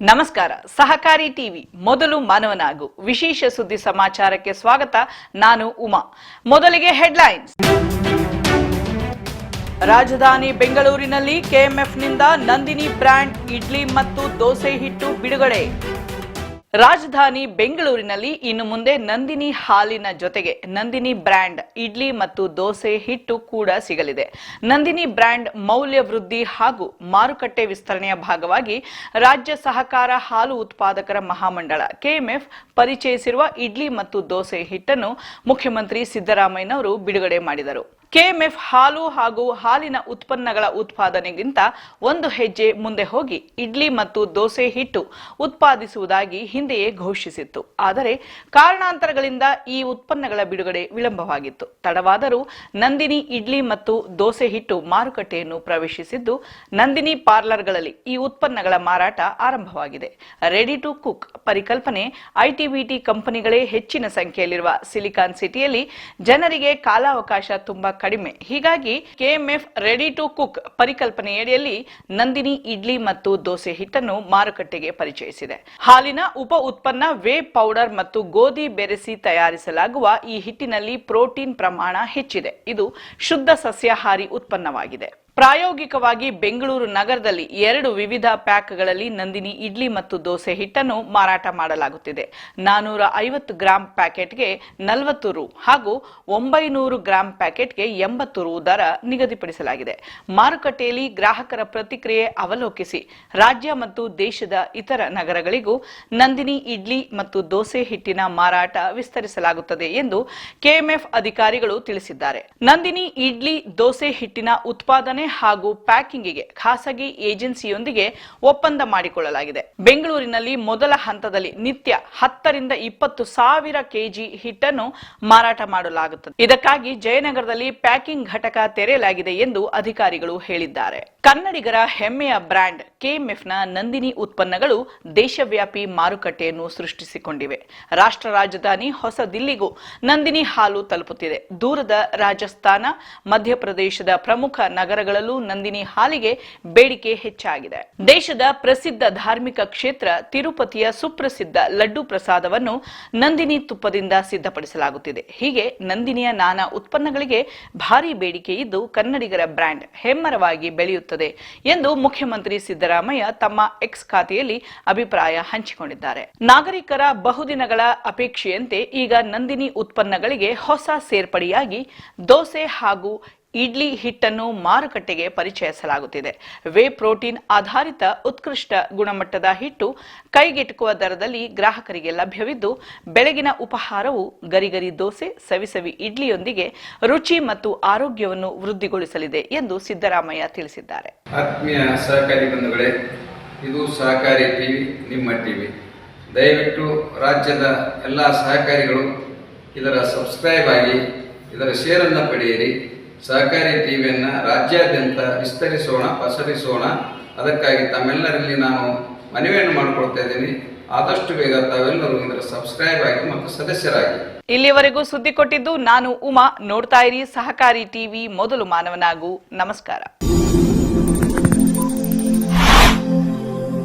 ನಮಸ್ಕಾರ. ಸಹಕಾರಿ ಟಿವಿ, ಮೊದಲು ಮಾನವನಾಗು. ವಿಶೇಷ ಸುದ್ದಿ ಸಮಾಚಾರಕ್ಕೆ ಸ್ವಾಗತ. ನಾನು ಉಮಾ. ಮೊದಲಿಗೆ ಹೆಡ್ಲೈನ್ಸ್. ರಾಜಧಾನಿ ಬೆಂಗಳೂರಿನಲ್ಲಿ ಕೆಎಂಎಫ್ನಿಂದ ನಂದಿನಿ ಬ್ರ್ಯಾಂಡ್ ಇಡ್ಲಿ ಮತ್ತು ದೋಸೆ ಹಿಟ್ಟು ಬಿಡುಗಡೆ. ರಾಜಧಾನಿ ಬೆಂಗಳೂರಿನಲ್ಲಿ ಇನ್ನು ಮುಂದೆ ನಂದಿನಿ ಹಾಲಿನ ಜೊತೆಗೆ ನಂದಿನಿ ಬ್ರ್ಯಾಂಡ್ ಇಡ್ಲಿ ಮತ್ತು ದೋಸೆ ಹಿಟ್ಟು ಕೂಡ ಸಿಗಲಿದೆ. ನಂದಿನಿ ಬ್ರ್ಯಾಂಡ್ ಮೌಲ್ಯ ವೃದ್ಧಿ ಹಾಗೂ ಮಾರುಕಟ್ಟೆ ವಿಸ್ತರಣೆಯ ಭಾಗವಾಗಿ ರಾಜ್ಯ ಸಹಕಾರ ಹಾಲು ಉತ್ಪಾದಕರ ಮಹಾಮಂಡಳ ಕೆಎಂಎಫ್ ಪರಿಚಯಿಸಿರುವ ಇಡ್ಲಿ ಮತ್ತು ದೋಸೆ ಹಿಟ್ಟನ್ನು ಮುಖ್ಯಮಂತ್ರಿ ಸಿದ್ದರಾಮಯ್ಯನವರು ಬಿಡುಗಡೆ ಮಾಡಿದರು. ಕೆಎಂಎಫ್ ಹಾಲು ಹಾಗೂ ಹಾಲಿನ ಉತ್ಪನ್ನಗಳ ಉತ್ಪಾದನೆಗಿಂತ ಒಂದು ಹೆಜ್ಜೆ ಮುಂದೆ ಹೋಗಿ ಇಡ್ಲಿ ಮತ್ತು ದೋಸೆ ಹಿಟ್ಟು ಉತ್ಪಾದಿಸುವುದಾಗಿ ಹಿಂದೆಯೇ ಘೋಷಿಸಿತ್ತು. ಆದರೆ ಕಾರಣಾಂತರಗಳಿಂದ ಈ ಉತ್ಪನ್ನಗಳ ಬಿಡುಗಡೆ ವಿಳಂಬವಾಗಿತ್ತು. ತಡವಾದರೂ ನಂದಿನಿ ಇಡ್ಲಿ ಮತ್ತು ದೋಸೆ ಹಿಟ್ಟು ಮಾರುಕಟ್ಟೆಯನ್ನು ಪ್ರವೇಶಿಸಿದ್ದು, ನಂದಿನಿ ಪಾರ್ಲರ್ಗಳಲ್ಲಿ ಈ ಉತ್ಪನ್ನಗಳ ಮಾರಾಟ ಆರಂಭವಾಗಿದೆ. ರೆಡಿ ಟು ಕುಕ್ ಪರಿಕಲ್ಪನೆ ಐಟಿಬಿಟಿ ಕಂಪನಿಗಳೇ ಹೆಚ್ಚಿನ ಸಂಖ್ಯೆಯಲ್ಲಿರುವ ಸಿಲಿಕಾನ್ ಸಿಟಿಯಲ್ಲಿ ಜನರಿಗೆ ಕಾಲಾವಕಾಶ ತುಂಬಾ ಕಡಿಮೆ. ಹೀಗಾಗಿ ಕೆಎಂಎಫ್ ರೆಡಿ ಟು ಕುಕ್ ಪರಿಕಲ್ಪನೆಯಡಿಯಲ್ಲಿ ನಂದಿನಿ ಇಡ್ಲಿ ಮತ್ತು ದೋಸೆ ಹಿಟ್ಟನ್ನು ಮಾರುಕಟ್ಟೆಗೆ ಪರಿಚಯಿಸಿದೆ. ಹಾಲಿನ ಉಪ ಉತ್ಪನ್ನ ವೇ ಪೌಡರ್ ಮತ್ತು ಗೋಧಿ ಬೆರೆಸಿ ತಯಾರಿಸಲಾಗುವ ಈ ಹಿಟ್ಟಿನಲ್ಲಿ ಪ್ರೋಟೀನ್ ಪ್ರಮಾಣ ಹೆಚ್ಚಿದೆ. ಇದು ಶುದ್ಧ ಸಸ್ಯಾಹಾರಿ ಉತ್ಪನ್ನವಾಗಿದೆ. ಪ್ರಾಯೋಗಿಕವಾಗಿ ಬೆಂಗಳೂರು ನಗರದಲ್ಲಿ ಎರಡು ವಿವಿಧ ಪ್ಯಾಕ್ಗಳಲ್ಲಿ ನಂದಿನಿ ಇಡ್ಲಿ ಮತ್ತು ದೋಸೆ ಹಿಟ್ಟನ್ನು ಮಾರಾಟ ಮಾಡಲಾಗುತ್ತಿದೆ. ನಾನೂರ ಐವತ್ತು ಗ್ರಾಂ ಪ್ಯಾಕೆಟ್ಗೆ ನಲವತ್ತು ರು ಹಾಗೂ ಒಂಬೈನೂರು ಗ್ರಾಂ ಪ್ಯಾಕೆಟ್ಗೆ ಎಂಬತ್ತು ರು ದರ ನಿಗದಿಪಡಿಸಲಾಗಿದೆ. ಮಾರುಕಟ್ಟೆಯಲ್ಲಿ ಗ್ರಾಹಕರ ಪ್ರತಿಕ್ರಿಯೆ ಅವಲೋಕಿಸಿ ರಾಜ್ಯ ಮತ್ತು ದೇಶದ ಇತರ ನಗರಗಳಿಗೂ ನಂದಿನಿ ಇಡ್ಲಿ ಮತ್ತು ದೋಸೆ ಹಿಟ್ಟಿನ ಮಾರಾಟ ವಿಸ್ತರಿಸಲಾಗುತ್ತದೆ ಎಂದು ಕೆಎಂಎಫ್ ಅಧಿಕಾರಿಗಳು ತಿಳಿಸಿದ್ದಾರೆ. ನಂದಿನಿ ಇಡ್ಲಿ ದೋಸೆ ಹಿಟ್ಟಿನ ಉತ್ಪಾದನೆ ಹಾಗೂ ಪ್ಯಾಕಿಂಗಿಗೆ, ಖಾಸಗಿ ಏಜೆನ್ಸಿಯೊಂದಿಗೆ ಒಪ್ಪಂದ ಮಾಡಿಕೊಳ್ಳಲಾಗಿದೆ. ಬೆಂಗಳೂರಿನಲ್ಲಿ ಮೊದಲ ಹಂತದಲ್ಲಿ ನಿತ್ಯ ಹತ್ತರಿಂದ ಇಪ್ಪತ್ತು ಸಾವಿರ ಕೆಜಿ ಹಿಟ್ಟನ್ನು ಮಾರಾಟ ಮಾಡಲಾಗುತ್ತದೆ. ಇದಕ್ಕಾಗಿ ಜಯನಗರದಲ್ಲಿ ಪ್ಯಾಕಿಂಗ್ ಘಟಕ ತೆರೆಯಲಾಗಿದೆ ಎಂದು ಅಧಿಕಾರಿಗಳು ಹೇಳಿದ್ದಾರೆ. ಕನ್ನಡಿಗರ ಹೆಮ್ಮೆಯ ಬ್ರ್ಯಾಂಡ್ ಕೆಎಂಎಫ್ನ ನಂದಿನಿ ಉತ್ಪನ್ನಗಳು ದೇಶವ್ಯಾಪಿ ಮಾರುಕಟ್ಟೆಯನ್ನು ಸೃಷ್ಟಿಸಿಕೊಂಡಿವೆ. ರಾಷ್ಟ್ರ ರಾಜಧಾನಿ ಹೊಸ ದಿಲ್ಲಿಗೂ ನಂದಿನಿ ಹಾಲು ತಲುಪುತ್ತಿದೆ. ದೂರದ ರಾಜಸ್ಥಾನ, ಮಧ್ಯಪ್ರದೇಶದ ಪ್ರಮುಖ ನಂದಿನಿ ಹಾಲಿಗೆ ಬೇಡಿಕೆ ಹೆಚ್ಚಾಗಿದೆ. ದೇಶದ ಪ್ರಸಿದ್ಧ ಧಾರ್ಮಿಕ ಕ್ಷೇತ್ರ ತಿರುಪತಿಯ ಸುಪ್ರಸಿದ್ಧ ಲಡ್ಡು ಪ್ರಸಾದವನ್ನು ನಂದಿನಿ ತುಪ್ಪದಿಂದ ಸಿದ್ಧಪಡಿಸಲಾಗುತ್ತಿದೆ. ಹೀಗೆ ನಂದಿನಿಯ ನಾನಾ ಉತ್ಪನ್ನಗಳಿಗೆ ಭಾರಿ ಬೇಡಿಕೆ ಇದ್ದು ಕನ್ನಡಿಗರ ಬ್ರ್ಯಾಂಡ್ ಹೆಮ್ಮರವಾಗಿ ಬೆಳೆಯುತ್ತದೆ ಎಂದು ಮುಖ್ಯಮಂತ್ರಿ ಸಿದ್ದರಾಮಯ್ಯ ತಮ್ಮ ಎಕ್ಸ್ ಖಾತೆಯಲ್ಲಿ ಅಭಿಪ್ರಾಯ ಹಂಚಿಕೊಂಡಿದ್ದಾರೆ. ನಾಗರಿಕರ ಬಹುದಿನಗಳ ಅಪೇಕ್ಷೆಯಂತೆ ಈಗ ನಂದಿನಿ ಉತ್ಪನ್ನಗಳಿಗೆ ಹೊಸ ಸೇರ್ಪಡೆಯಾಗಿ ದೋಸೆ ಹಾಗೂ ಇಡ್ಲಿ ಹಿಟ್ಟನ್ನು ಮಾರುಕಟ್ಟೆಗೆ ಪರಿಚಯಿಸಲಾಗುತ್ತಿದೆ. ವೇ ಪ್ರೋಟೀನ್ ಆಧಾರಿತ ಉತ್ಕೃಷ್ಟ ಗುಣಮಟ್ಟದ ಹಿಟ್ಟು ಕೈಗೆಟುಕುವ ದರದಲ್ಲಿ ಗ್ರಾಹಕರಿಗೆ ಲಭ್ಯವಿದ್ದು, ಬೆಳಗಿನ ಉಪಹಾರವು ಗರಿಗರಿ ದೋಸೆ, ಸವಿಸವಿ ಇಡ್ಲಿಯೊಂದಿಗೆ ರುಚಿ ಮತ್ತು ಆರೋಗ್ಯವನ್ನು ವೃದ್ಧಿಗೊಳಿಸಲಿದೆ ಎಂದು ಸಿದ್ದರಾಮಯ್ಯ ತಿಳಿಸಿದ್ದಾರೆ. ಆತ್ಮೀಯ ಸಹಕಾರಿ ಬಂಧುಗಳೇ, ಇದು ಸಹಕಾರಿ ಟಿವಿ, ನಿಮ್ಮ ಟಿವಿ. ದಯವಿಟ್ಟು ರಾಜ್ಯದ ಎಲ್ಲ ಸಹಕಾರಿಗಳು ಇದರ ಸಬ್ಸ್ಕ್ರೈಬ್ ಆಗಿ ಇದರ ಶೇರನ್ನು ಪಡೆಯಿರಿ. ಸಹಕಾರಿ ಟಿವಿಯನ್ನು ರಾಜ್ಯಾದ್ಯಂತ ವಿಸ್ತರಿಸೋಣ, ಪಸರಿಸೋಣ. ಅದಕ್ಕಾಗಿ ತಮ್ಮೆಲ್ಲರಲ್ಲಿ ನಾನು ಮನವಿಯನ್ನು ಮಾಡಿಕೊಳ್ತಾ ಇದ್ದೀನಿ. ಆದಷ್ಟು ಬೇಗ ತಾವೆಲ್ಲರೂ ಇದರ ಸಬ್ಸ್ಕ್ರೈಬ್ ಆಗಿ ಮತ್ತು ಸದಸ್ಯರಾಗಿ. ಇಲ್ಲಿಯವರೆಗೂ ಸುದ್ದಿ ಕೊಟ್ಟಿದ್ದು ನಾನು ಉಮಾ. ನೋಡ್ತಾ ಇರಿ ಸಹಕಾರಿ ಟಿವಿ ಮೊದಲು ಮಾನವನಾಗು. ನಮಸ್ಕಾರ.